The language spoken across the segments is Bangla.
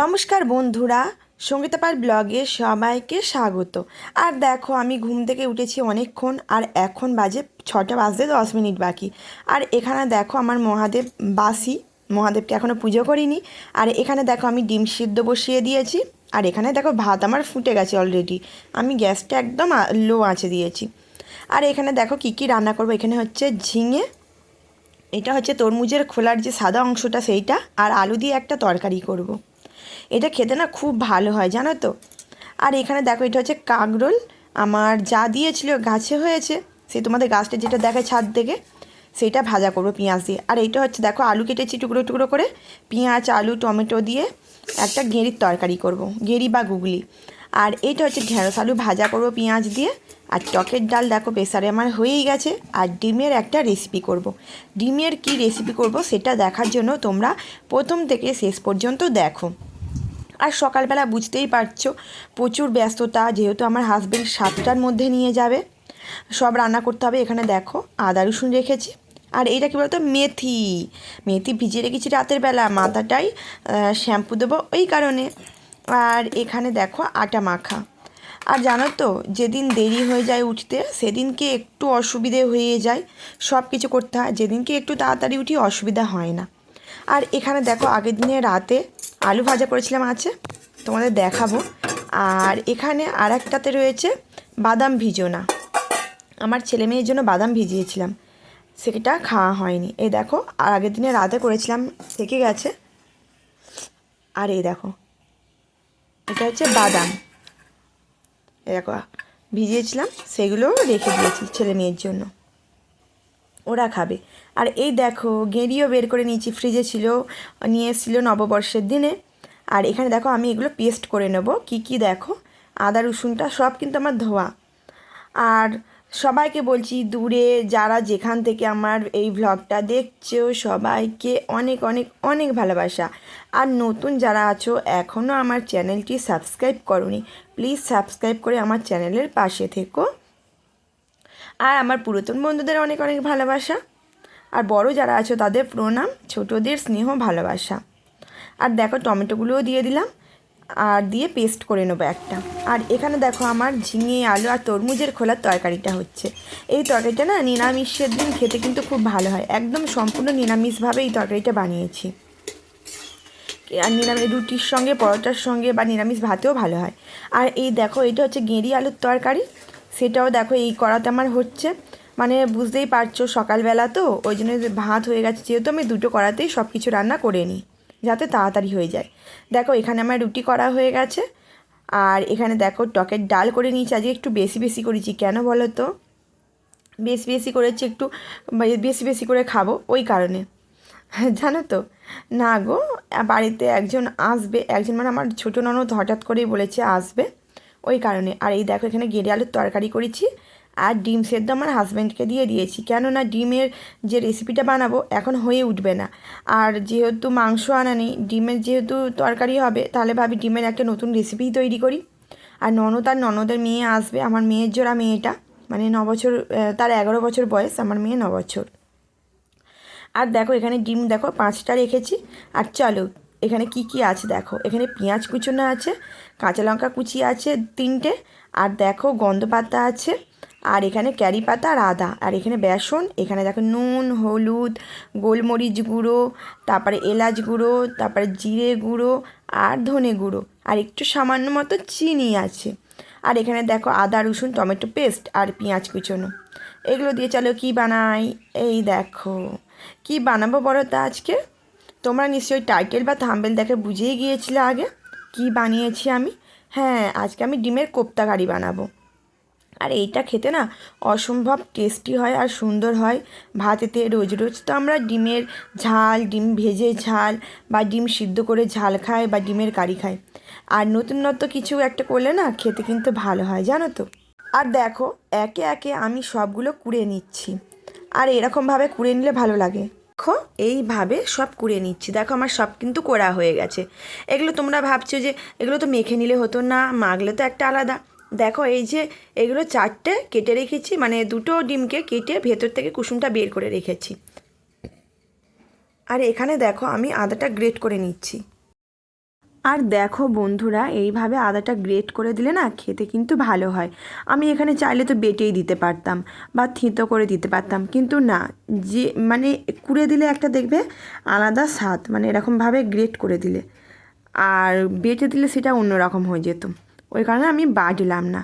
নমস্কার বন্ধুরা, সঙ্গীতাপার ব্লগে সবাইকে স্বাগত। আর দেখো, আমি ঘুম থেকে উঠেছি অনেকক্ষণ, আর এখন বাজে ছটা বাজতে দশ মিনিট বাকি। আর এখানে দেখো, আমার মহাদেব বাসি, মহাদেবকে এখনও পুজো করিনি। আর এখানে দেখো, আমি ডিম সিদ্ধ বসিয়ে দিয়েছি। আর এখানে দেখো, ভাত আমার ফুটে গেছে অলরেডি আমি গ্যাসটা একদম লো আঁচে দিয়েছি। আর এখানে দেখো, কী কী রান্না করব? এখানে হচ্ছে ঝিঙে, এটা হচ্ছে তরমুজের খোলার যে সাদা অংশটা, সেইটা, আর আলু দিয়ে একটা তরকারি করব। এটা খেতে না খুব ভালো হয়, জানো তো? আর এখানে দেখো, এটা হচ্ছে কাকরোল। আমার যা দিয়েছিল গাছে হয়েছে সে তোমাদের গাছটা যেটা দেখে ছাদ থেকে, সেটা ভাজা করব পেঁয়াজ দিয়ে। আর এইটা হচ্ছে দেখো, আলু কেটেছি টুকরো টুকরো করে, পেঁয়াজ, আলু, টমেটো দিয়ে একটা গেঁড়ির তরকারি করব। গেঁড়ি বা গুগলি। আর এইটা হচ্ছে ঢেঁড়স আলু ভাজা করব পেঁয়াজ দিয়ে। আর টকের ডাল দেখো, প্রেসারে আমার হয়েই গেছে। আর ডিমের একটা রেসিপি করব। ডিমের কি রেসিপি করব, সেটা দেখার জন্য তোমরা প্রথম থেকে শেষ পর্যন্ত দেখো। আর সকালবেলা বুঝতেই পারছ, প্রচুর ব্যস্ততা, যেহেতু আমার হাজব্যান্ড সাতটার মধ্যে নিয়ে যাবে। সব রান্না করতে হবে, এখানে দেখো, আদা রসুন রেখেছি। আর এইটা কী বলতো, মেথি। মেথি ভিজিয়ে রেখেছি রাতের বেলা, মাথাটাই শ্যাম্পু দেবো ওই কারণে। আর এখানে দেখো, আটা মাখা। আর জানো তো, যেদিন দেরি হয়ে যায় উঠতে, সেদিনকে একটু অসুবিধে হয়ে যায় সব কিছু করতে হয়। যেদিনকে একটু তাড়াতাড়ি উঠি, অসুবিধা হয় না। আর এখানে দেখো, আগের দিনে রাতে আলু ভাজা করেছিলাম আছে তোমাদের দেখাবো। আর এখানে আর একটাতে রয়েছে বাদাম ভিজোনা। আমার ছেলে মেয়ের জন্য বাদাম ভিজিয়েছিলাম, সেটা খাওয়া হয়নি। এই দেখো, আর আগের দিনে রাতে করেছিলাম, থেকে গেছে। আর এই দেখো, এটা হচ্ছে বাদাম। এই দেখো, ভিজিয়েছিলাম, সেগুলো রেখে দিয়েছি ছেলে মেয়ের জন্য। ওরা খাবে। আর এই দেখো, গেঁড়িও বের করে নিয়েছি ফ্রিজে ছিল, নিয়ে এসেছিল নববর্ষের দিনে। আর এখানে দেখো, আমি এগুলো পেস্ট করে নেব। কি কি দেখো? আদা, রসুনটা, সব কিন্তু আমার ধোয়া। আর সবাইকে বলছি, দূরে যারা যেখান থেকে আমার এই ভ্লগটা দেখছ, সবাইকে অনেক অনেক অনেক ভালোবাসা। আর নতুন যারা আছো এখনও আমার চ্যানেলটি সাবস্ক্রাইব করনি প্লিজ সাবস্ক্রাইব করে আমার চ্যানেলের পাশে থেকো। আর আমার পুরাতন বন্ধুদের অনেক অনেক ভালোবাসা। আর বড় যারা আছো তাদের প্রণাম, ছোটদের স্নেহ, ভালোবাসা। আর দেখো টমেটোগুলোও দিয়ে দিলাম। আর দিয়ে পেস্ট করে নেব একটা। আর এখানে দেখো আমার ঝিঙে, আলু আর তরমুজের খোলার তরকারিটা হচ্ছে। এই তরকারিটা না নিরামিষের দিন খেতে কিন্তু খুব ভালো হয়। একদম সম্পূর্ণ নিরামিষভাবে এই তরকারিটা বানিয়েছি। আর নিরামিষ রুটির সঙ্গে, পরোটার সঙ্গে বা নিরামিষ ভাতেও ভালো হয়। আর এই দেখো এটা হচ্ছে গেঁড়ি আলুর তরকারি। সেটাও দেখো, এই করাতে আমার হচ্ছে। মানে বুঝতেই পারছ, সকালবেলা তো, ওই জন্য ভাত হয়ে গেছে, যেহেতু আমি দুটো করাতেই সব কিছু রান্না করে নিই, যাতে তাড়াতাড়ি হয়ে যায়। দেখো, এখানে আমার রুটি করা হয়ে গেছে, আর এখানে দেখো, টকের ডাল করে নিয়েছি। আজকে একটু বেশি বেশি করেছি, কেন বলো তো? বেশি বেশি করেছি একটু বেশি বেশি করে খাব, ওই কারণে। জানো তো? না গো, বাড়িতে একজন আসবে, একজন মানে আমার ছোটো ননদ হঠাৎ করেই বলেছে আসবে। ওই কারণে। আর এই দেখো, এখানে গেড়ে আলুর তরকারি করেছি আর ডিম সেদ্ধ আমার হাজব্যান্ডকে দিয়ে দিয়েছি। কেননা ডিমের যে রেসিপিটা বানাবো এখন হয়ে উঠবে না। আর যেহেতু মাংস আনা নেই, ডিমের যেহেতু তরকারি হবে, তাহলে ভাবি ডিমের একটা নতুন রেসিপি তৈরি করি। আর ননদ আর ননদের মেয়ে আসবে, আমার মেয়ের জোড়া মেয়েটা মানে ন বছর তার এগারো বছর বয়স, আমার মেয়ে ন বছর। আর দেখো, এখানে ডিম, দেখো, পাঁচটা রেখেছি। আর চলো এখানে কি কি আছে দেখো। এখানে পেঁয়াজ কুচোনো আছে, কাঁচা লঙ্কা কুচি আছে তিনটে, আর দেখো গন্ধ পাতা আছে, আর এখানে ক্যারি পাতা আর আদা, আর এখানে বেসন, এখানে দেখো নুন, হলুদ, গোলমরিচ গুঁড়ো, তারপরে এলাচ গুঁড়ো, তারপরে জিরে গুঁড়ো, আর ধনে গুঁড়ো, আর একটু সামান্য মতো চিনি আছে। আর এখানে দেখো আদা, রসুন, টমেটো পেস্ট আর পেঁয়াজ কুচোনো। এগুলো দিয়ে চলো কি বানাই? এই দেখো, কি বানাবো বলো তা আজকে? তোমরা নিশ্চয়ই টাইটেল বা থাম্বেল দেখে বুঝেই গিয়েছিলে আগে? কি বানিয়েছি আমি? হ্যাঁ আজকে আমি ডিমের কোপ্তা কারি বানাবো। আর এইটা খেতে না অসম্ভব টেস্টি হয় আর সুন্দর হয়। ভাতেতে রোজ রোজ তো আমরা ডিমের ঝাল, ডিম ভেজে ঝাল বা ডিম সিদ্ধ করে ঝাল খাই বা ডিমের কারি খাই। আর নতুনত্ব কিছু একটা করলে না খেতে কিন্তু ভালো হয়, জানো তো? আর দেখো, একে একে আমি সবগুলো কুড়ে নিচ্ছি। আর এরকমভাবে কুড়ে নিলে ভালো লাগে। দেখো, এইভাবে সব কুড়িয়ে নিচ্ছি। দেখো, আমার সব কিন্তু কোড়া হয়ে গেছে। এগুলো তোমরা ভাবছ যে, এগুলো তো মেখে নিলে হতো না মাগলে তো একটা আলাদা। দেখো, এই যে, এগুলো চারটে কেটে রেখেছি মানে দুটো ডিমকে কেটে ভেতর থেকে কুসুমটা বের করে রেখেছি। আর এখানে দেখো, আমি আদাটা গ্রেট করে নিচ্ছি। আর দেখো বন্ধুরা, এইভাবে আদাটা গ্রেট করে দিলে না খেতে কিন্তু ভালো হয়। আমি এখানে চাইলে তো বেটেই দিতে পারতাম বা থিতো করে দিতে পারতাম। কিন্তু না, যে মানে কুড়ে দিলে একটা দেখবে আলাদা স্বাদ মানে এরকমভাবে গ্রেট করে দিলে। আর বেটে দিলে সেটা অন্যরকম হয়ে যেত। ওই কারণে আমি বাটলাম না।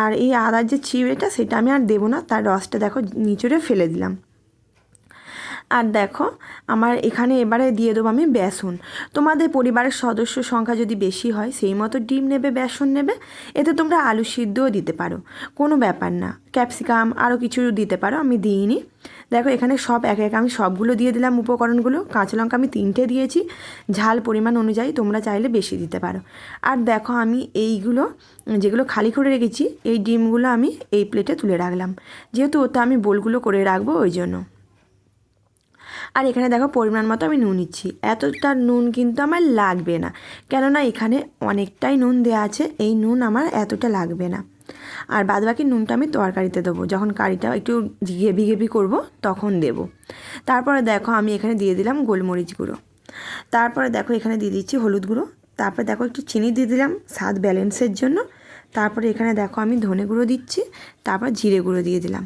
আর এই আদার যে চিড়েটা, সেটা আমি আর দেবো না। তার রসটা দেখো নিচড়ে ফেলে দিলাম। আর দেখো, আমার এখানে এবারে দিয়ে দেবো আমি বেসন। তোমাদের পরিবারের সদস্য সংখ্যা যদি বেশি হয়, সেই মতো ডিম নেবে, বেসন নেবে, এতে তোমরা আলু সিদ্ধও দিতে পারো। কোনো ব্যাপার না, ক্যাপসিকাম আরও কিছু দিতে পারো, আমি দিইনি। দেখো, এখানে সব এক এক, আমি সবগুলো দিয়ে দিলাম উপকরণগুলো, কাঁচা লঙ্কা আমি তিনটে দিয়েছি। ঝাল পরিমাণ অনুযায়ী তোমরা চাইলে বেশি দিতে পারো। আর দেখো, আমি এইগুলো, যেগুলো খালি করে রেখেছি, এই ডিমগুলো আমি এই প্লেটে তুলে রাখলাম। যেহেতু ওতে আমি বোলগুলো করে রাখব, ওই জন্য। আর এখানে দেখো পরিমাণ মতো আমি নুন নিচ্ছি। এতটা নুন কিন্তু আমার লাগবে না। কেননা এখানে অনেকটাই নুন দেওয়া আছে, এই নুন আমার এতটা লাগবে না। আর বাদবাকি নুনটা আমি তরকারিতে দেবো। যখন কারিটা একটু ঘেবি ঘেবি করব, তখন দেব। তারপরে দেখো আমি এখানে দিয়ে দিলাম গোলমরিচ গুঁড়ো। তারপরে দেখো এখানে দিয়ে দিচ্ছি হলুদ গুঁড়ো। তারপরে দেখো একটু চিনি দিয়ে দিলাম স্বাদ ব্যালেন্সের জন্য। তারপরে এখানে দেখো আমি ধনে গুঁড়ো দিচ্ছি। তারপর জিরে গুঁড়ো দিয়ে দিলাম।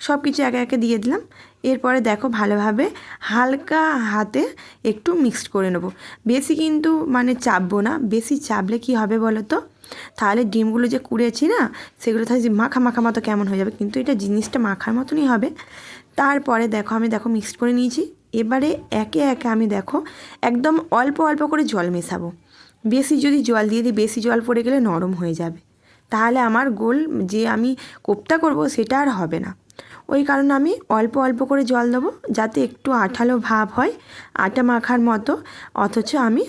সব কিছু একে একে দিয়ে দিলাম। এরপরে দেখো ভালোভাবে হালকা হাতে একটু মিক্সড করে নেব। বেশি কিন্তু মানে চাপবো না। বেশি চাপলে কি হবে বলো তো? তাহলে ডিমগুলো যে কুড়েছি না, সেগুলো তাহলে মাখা মাখা মতো কেমন হয়ে যাবে? কিন্তু এটা জিনিসটা মাখার মতনই হবে। তারপরে দেখো আমি দেখো মিক্সড করে নিয়েছি। এবারে একে একে আমি দেখো একদম অল্প অল্প করে জল মেশাবো। বেশি যদি জল দিয়ে দিই, বেশি জল পড়ে গেলে নরম হয়ে যাবে। তাহলে আমার গোল যে আমি কোপ্তা করব সেটা আর হবে না। ওই কারণে আমি অল্প অল্প করে জল দেবো যাতে একটু আঠালো ভাব হয়, আটা মাখার মতো, অথচ আমি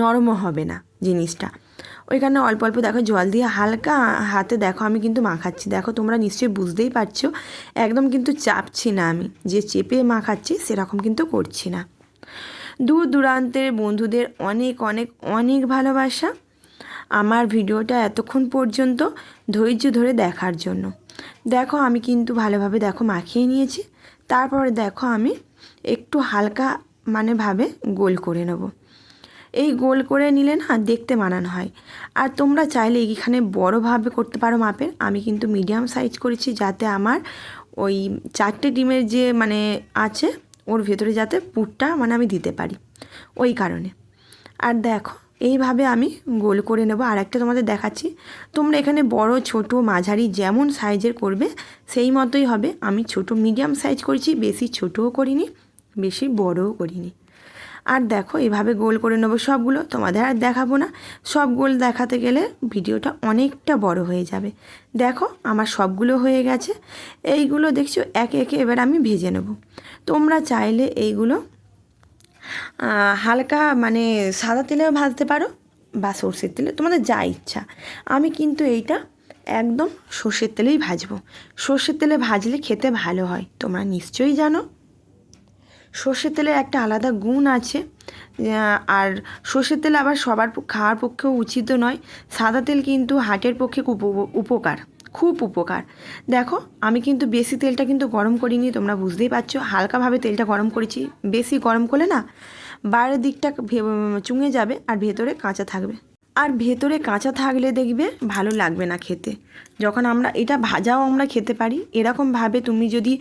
নরমও হবে না জিনিসটা। ওই কারণে অল্প অল্প দেখো জল দিয়ে হালকা হাতে দেখো আমি কিন্তু মাখাচ্ছি। দেখো তোমরা নিশ্চয়ই বুঝতেই পারছ, একদম কিন্তু চাপছি না আমি। যে চেপে মাখাচ্ছি সেরকম কিন্তু করছি না। দূর দূরান্তের বন্ধুদের অনেক অনেক অনেক ভালোবাসা। আমার ভিডিওটা এতক্ষণ পর্যন্ত ধৈর্য ধরে দেখার জন্য। দেখো আমি কিন্তু ভালোভাবে দেখো মাখিয়ে নিয়েছি। তারপরে দেখো আমি একটু হালকা মানে ভাবে গোল করে নেব। এই গোল করে নিলে না দেখতে মানানো হয়। আর তোমরা চাইলে এখানে বড়োভাবে করতে পারো মাপের। আমি কিন্তু মিডিয়াম সাইজ করেছি যাতে আমার ওই চারটে ডিমের যে মানে আছে ওর ভেতরে যাতে পুরটা মানে আমি দিতে পারি। ওই কারণে। আর দেখো এইভাবে আমি গোল করে নেব। আর একটা তোমাদের দেখাচ্ছি। তোমরা এখানে বড়, ছোট, মাঝারি যেমন সাইজের করবে, সেই মতোই হবে। আমি ছোট, মিডিয়াম সাইজ করেছি, বেশি ছোটও করিনি, বেশি বড়ও করিনি। আর দেখো, এভাবে গোল করে নেব সবগুলো। তোমাদের আর দেখাবো না। সব গোল দেখাতে গেলে ভিডিওটা অনেকটা বড় হয়ে যাবে। দেখো, আমার সবগুলো হয়ে গেছে। এইগুলো দেখছ, একে একে এবার আমি ভেজে নেব। তোমরা চাইলে এইগুলো হালকা মানে সাদা তেলেও ভাজতে পারো বা সর্ষের তেলে, তোমাদের যা ইচ্ছা। আমি কিন্তু এইটা একদম সর্ষের তেলেই ভাজবো। সর্ষের তেলে ভাজলে খেতে ভালো হয়, তোমরা নিশ্চয়ই জানো। সর্ষের তেলে একটা আলাদা গুণ আছে আর সর্ষের তেল আবার সবার খাওয়ার পক্ষেও উচিত নয়। সাদা তেল কিন্তু হার্টের পক্ষে উপকার। খুব উপকার। দেখো, আমি কিন্তু বেশি তেলটা কিন্তু গরম করিনি, তোমরা বুঝতেই পারছ। হালকাভাবে তেলটা গরম করেছি। বেশি গরম করলে না, বাইরের দিকটা চুঙে যাবে আর ভেতরে কাঁচা থাকবে। আর ভেতরে কাঁচা থাকলে দেখবে ভালো লাগবে না খেতে। যখন আমরা, এটা ভাজাও আমরা খেতে পারি। এরকমভাবে তুমি যদি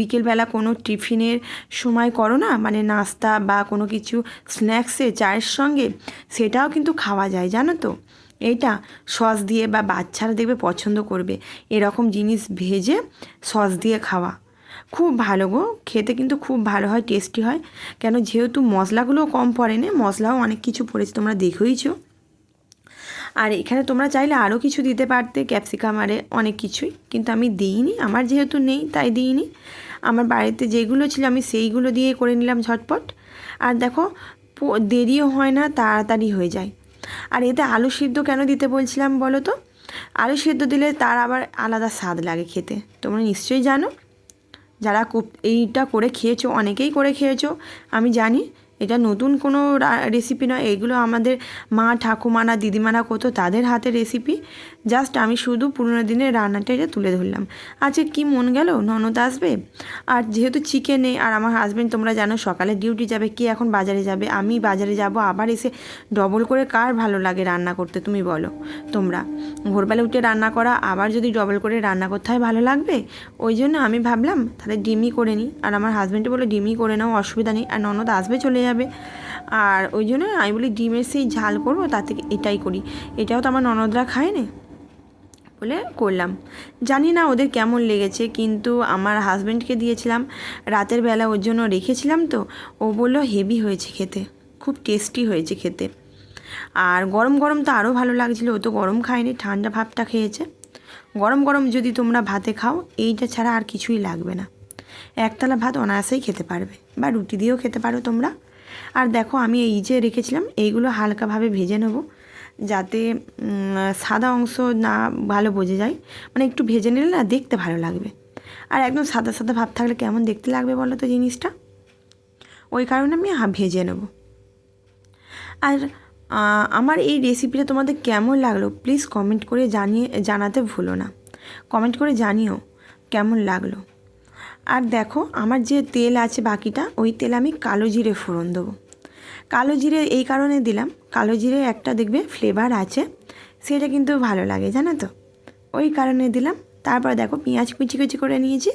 বিকেলবেলা কোনো টিফিনের সময় করো না মানে নাস্তা বা কোনো কিছু, স্ন্যাক্সে, চায়ের সঙ্গে, সেটাও কিন্তু খাওয়া যায়, জানো তো? এইটা সস দিয়ে বা বাচ্চারা দেখবে পছন্দ করবে। এরকম জিনিস ভেজে সস দিয়ে খাওয়া। খুব ভালো গো, খেতে কিন্তু খুব ভালো হয় টেস্টি হয়। কেন যেহেতু মশলাগুলোও কম পড়ে না, মশলাও অনেক কিছু পড়েছে, তোমরা দেখেইছো। আর এখানে তোমরা চাইলে আরও কিছু দিতে পারতে, ক্যাপসিকাম আরে অনেক কিছুই। কিন্তু আমি দিইনি, আমার যেহেতু নেই, তাই দিইনি। আমার বাড়িতে যেগুলো ছিল আমি সেইগুলো দিয়ে করে নিলাম ঝটপট। আর দেখো দেরিও হয় না, তাড়াতাড়ি হয়ে যায়। আর এতে আলু সিদ্ধ কেন দিতে বলছিলাম বলো তো? আলু সিদ্ধ দিলে তার আবার আলাদা স্বাদ লাগে খেতে। তোমরা নিশ্চয়ই জানো? যারা এইটা করে খেয়েছো, অনেকেই করে খেয়েছো। আমি জানি এটা নতুন কোনো রেসিপি নয়। এগুলো আমাদের মা ঠাকুমারা দিদিমারা করতো তাদের হাতে রেসিপি জাস্ট আমি শুধু পুরোনো দিনের রান্নাটা এটা তুলে ধরলাম। আজকে কি মন গেল? ননদ আসবে? আর যেহেতু চিকেনে আর আমার হাজব্যান্ড তোমরা জানো সকালে ডিউটি যাবে, কে এখন বাজারে যাবে? আমি বাজারে যাব, আবার এসে ডবল করে কার ভালো লাগে রান্না করতে, তুমি বলো। তোমরা, ভোরবেলা উঠে রান্না করা, আবার যদি ডবল করে রান্না করতে হয় ভালো লাগবে? ওই জন্য আমি ভাবলাম, তাহলে ডিমই করে নিই। আর আমার হাজব্যান্ডে বলে ডিমই করে নাও, অসুবিধা নেই। আর ননদ আসবে, চলে যাবে। আর ওই জন্য আমি বলি, ডিমের সেই ঝাল করব, তার থেকে এটাই করি। এটাও তো আমার ননদরা খায় না বলে করলাম। জানি না ওদের কেমন লেগেছে, কিন্তু আমার হাজব্যান্ডকে দিয়েছিলাম। রাতের বেলা ওর জন্য রেখেছিলাম তো, ও বলল হেভি হয়েছে খেতে, খুব টেস্টি হয়েছে খেতে। আর গরম গরম তো আরও ভালো লাগছিল, ও তো গরম খায়নি, ঠান্ডা ভাবটা খেয়েছে। গরম গরম যদি তোমরা ভাতে খাও, এইটা ছাড়া আর কিছুই লাগবে না। একতলা ভাত অনায়াসেই খেতে পারবে, বা রুটি দিয়েও খেতে পারো তোমরা। আর দেখো আমি এই যে রেখেছিলাম, এইগুলো হালকাভাবে ভেজে নেব। যাতে সাদা অংশ না ভালো বোঝে যায়। মানে একটু ভেজে নিলে না দেখতে ভালো লাগবে। আর একদম সাদা সাদা ভাব থাকলে কেমন দেখতে লাগবে বলো তো জিনিসটা? ওই কারণে আমি ভেজে নেব। আর আমার এই রেসিপিটা তোমাদের কেমন লাগল প্লিজ কমেন্ট করে জানিয়ে, জানাতে ভুলো না। কমেন্ট করে জানিও কেমন লাগল। আর দেখো, আমার যে তেল আছে বাকিটা, ওই তেল আমি কালো জিরে ফোড়ন দেবো। কালো জিরে এই কারণে দিলাম। কালো জিরে একটা দেখবে ফ্লেভার আছে, সেটা কিন্তু ভালো লাগে, জানো তো? ওই কারণে দিলাম। তারপর দেখো পেঁয়াজ কুচি কুচি করে নিয়েছি,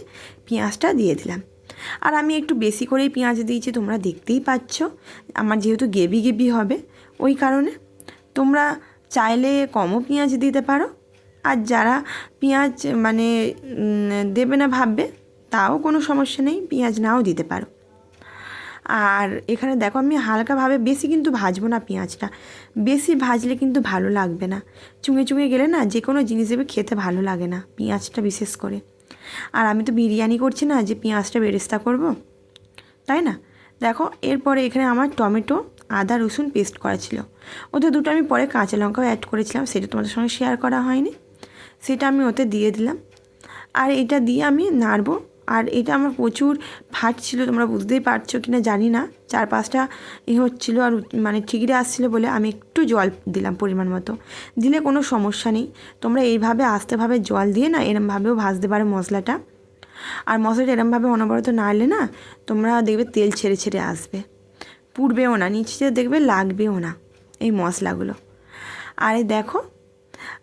পেঁয়াজটা দিয়ে দিলাম। আর আমি একটু বেশি করেই পেঁয়াজ দিয়েছি, তোমরা দেখতেই পাচ্ছ। আমার যেহেতু গেবি গেবি হবে, ওই কারণে। তোমরা চাইলে কমও পেঁয়াজ দিতে পারো। আর যারা পেঁয়াজ মানে দেবে না ভাববে, তাও কোনো সমস্যা নেই, পেঁয়াজ নাও দিতে পারো। আর এখানে দেখো আমি হালকাভাবে বেশি কিন্তু ভাজবো না পেঁয়াজটা। বেশি ভাজলে কিন্তু ভালো লাগবে না। চুঙে চুঙে গেলে না যে কোনো জিনিস দেবে খেতে ভালো লাগে না পেঁয়াজটা বিশেষ করে। আর আমি তো বিরিয়ানি করছি না যে পেঁয়াজটা বেরেস্তা করব, তাই না? দেখো এরপরে এখানে আমার টমেটো, আদা, রসুন পেস্ট করা ছিল। ওতে দুটো আমি পরে কাঁচা লঙ্কাও অ্যাড করেছিলাম, সেটা তোমাদের সঙ্গে শেয়ার করা হয়নি। সেটা আমি ওতে দিয়ে দিলাম। আর এটা দিয়ে আমি নাড়বো আর এটা আমার প্রচুর ফাটছিল তোমরা বুঝতেই পারছ কি না জানি না। চার পাঁচটা এ হচ্ছিল আর মানে ঠিকরে আসছিল বলে আমি একটু জল দিলাম পরিমাণ মতো। দিলে কোনো সমস্যা নেই। তোমরা এইভাবে আস্তেভাবে জল দিয়ে না এরমভাবেও ভাজতে পারো মশলাটা। আর মশলাটা এরমভাবে অনবরত নাড়লে না তোমরা দেখবে তেল ছেড়ে ছেড়ে আসবে। পুড়বেও না, নিচে দেখবে লাগবেও না এই মশলাগুলো। আরে দেখো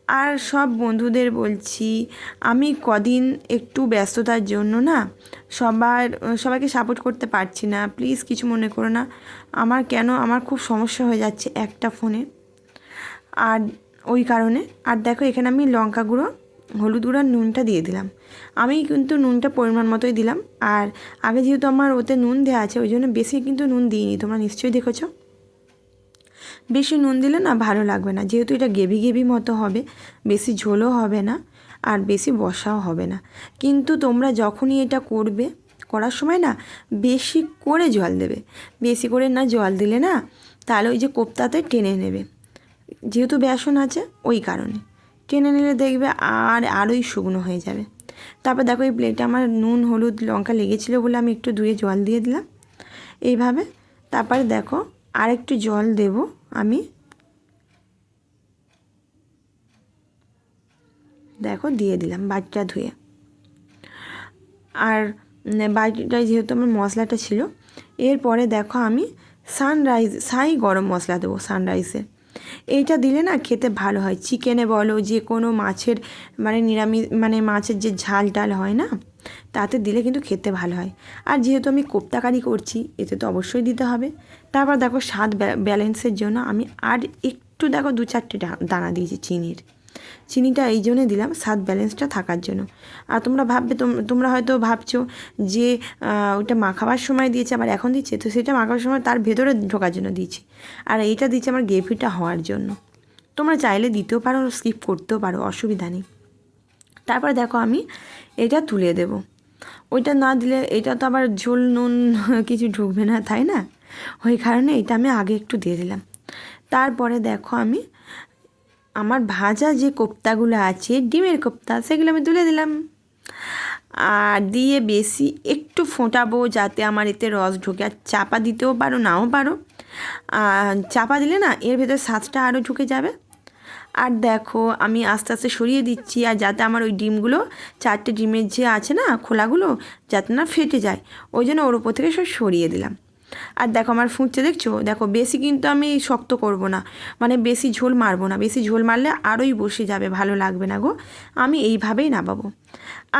আর সব বন্ধুদের বলছি, আমি কদিন একটু ব্যস্ততার জন্য না, সবার, সবাইকে সাপোর্ট করতে পারছি না। প্লিজ কিছু মনে করো না। আমার কেন, আমার খুব সমস্যা হয়ে যাচ্ছে একটা ফোনে। আর ওই কারণে, আর দেখো এখানে আমি লঙ্কা গুঁড়ো, হলুদ গুঁড়ো আর নুনটা দিয়ে দিলাম। আমি কিন্তু নুনটা পরিমাণ মতোই দিলাম। আর আগে যেহেতু আমার ওতে নুন দেওয়া আছে, ওই জন্য বেশি কিন্তু নুন দিইনি। তোমরা নিশ্চয়ই দেখেছ। বেশি নুন দিলে না ভালো লাগবে না। যেহেতু এটা গেবি গেবি মতো হবে, বেশি ঝোলও হবে না আর বেশি বসাও হবে না। কিন্তু তোমরা যখনই এটা করবে, করার সময় না বেশি করে জল দেবে। বেশি করে না জল দিলে না তাহলে ওই যে কোপ্তাতে টেনে নেবে। যেহেতু বেসন আছে, ওই কারণে। টেনে নিলে দেখবে আর আরোই শুকনো হয়ে যাবে। তারপর দেখো এই প্লেটে আমার নুন, হলুদ, লঙ্কা লেগেছিলো বলে আমি একটু ধুয়ে জল দিয়ে দিলাম। এইভাবে। তারপরে দেখো আর একটু জল দেব আমি। দেখো, দিয়ে দিলাম বাটিটা ধুয়ে। আর বাটিটায় যেহেতু আমার মশলাটা ছিল, এরপরে দেখো আমি সানরাইজ সাই গরম মশলা দেবো সানরাইজের এইটা দিলে না খেতে ভালো হয়। চিকেনে বলো, যে কোনো মাছের মানে নিরামিষ মানে মাছের যে ঝাল টাল হয় না তাতে দিলে কিন্তু খেতে ভালো হয়। আর যেহেতু আমি কোপ্তাকারি করছি, এতে তো অবশ্যই দিতে হবে। তারপর দেখো স্বাদ ব্যালেন্সের জন্য আমি আর একটু দেখো দু চারটে দানা দিয়েছি চিনির। চিনিটা এই জন্যে দিলাম স্বাদ ব্যালেন্সটা থাকার জন্য। আর তোমরা ভাববে তোমরা হয়তো ভাবছ যে ওইটা মাখাবার সময় দিয়েছে, আবার এখন দিচ্ছে। তো সেটা মাখাবার সময় তার ভেতরে ঢোকার জন্য দিয়েছি। আর এইটা দিচ্ছে আমার গ্রেভিটা হওয়ার জন্য। তোমরা চাইলে দিতেও পারো স্কিপ করতেও পারো, অসুবিধা নেই। তারপর দেখো আমি এটা তুলে দেব। ওইটা না দিলে এটা তো আবার ঝোল নুন কিছু ঢুকবে না, তাই না? ওই কারণে এটা আমি আগে একটু দিয়ে দিলাম। তারপরে দেখো আমি আমার ভাজা যে কোপ্তাগুলো আছে, ডিমের কোপ্তা, সেগুলো আমি তুলে দিলাম। আর দিয়ে বেশি একটু ফোটাবো যাতে আমার এতে রস ঢোকে। আর চাপা দিতেও পারো, নাও পারো। চাপা দিলে না এর ভেতর স্বাদটা আরও ঢুকে যাবে। আর দেখো, আমি আস্তে আস্তে সরিয়ে দিচ্ছি আর যাতে আমার ওই ডিমগুলো চারটে ডিমের যে আছে না, খোলাগুলো যাতে না ফেটে যায়, ওই জন্য ওর ওপর থেকে সব সরিয়ে দিলাম। আর দেখো আমার ফুঁকছে দেখছ? দেখো, বেশি কিন্তু আমি শক্ত করব না মানে বেশি ঝোল মারবো না, বেশি ঝোল মারলে আরোই বসে যাবে, ভালো লাগবে না গো। আমি এইভাবেই নামাবো।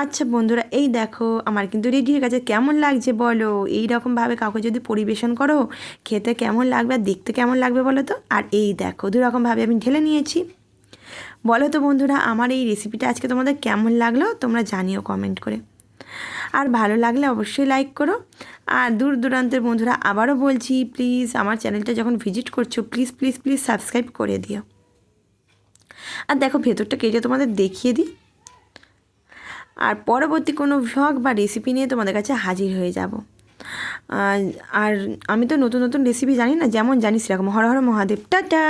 আচ্ছা বন্ধুরা, এই দেখো, আমার কিন্তু রেডি হয়ে গেছে কেমন লাগছে বলো? এই রকমভাবে কাউকে যদি পরিবেশন করো, খেতে কেমন লাগবে আর দেখতে কেমন লাগবে বলো তো? আর এই দেখো দু রকমভাবে আমি ঢেলে নিয়েছি। বলো তো বন্ধুরা, আমার এই রেসিপিটা আজকে তোমাদের কেমন লাগল? তোমরা জানিও কমেন্ট করে। আর ভালো লাগলে অবশ্যই লাইক করো। আর দূর দূরান্তের বন্ধুরা, আবারও বলছি প্লিজ আমার চ্যানেলটা যখন ভিজিট করছ প্লিজ প্লিজ প্লিজ সাবস্ক্রাইব করে দিও। আর দেখো ভেতরটা কেটে তোমাদের দেখিয়ে দিই। আর পরবর্তী কোনো ভ্লগ বা রেসিপি নিয়ে তোমাদের কাছে হাজির হয়ে যাব। আর আমি তো নতুন নতুন রেসিপি জানি না, যেমন জানি সেরকম। হর হর মহাদেব। টাটা!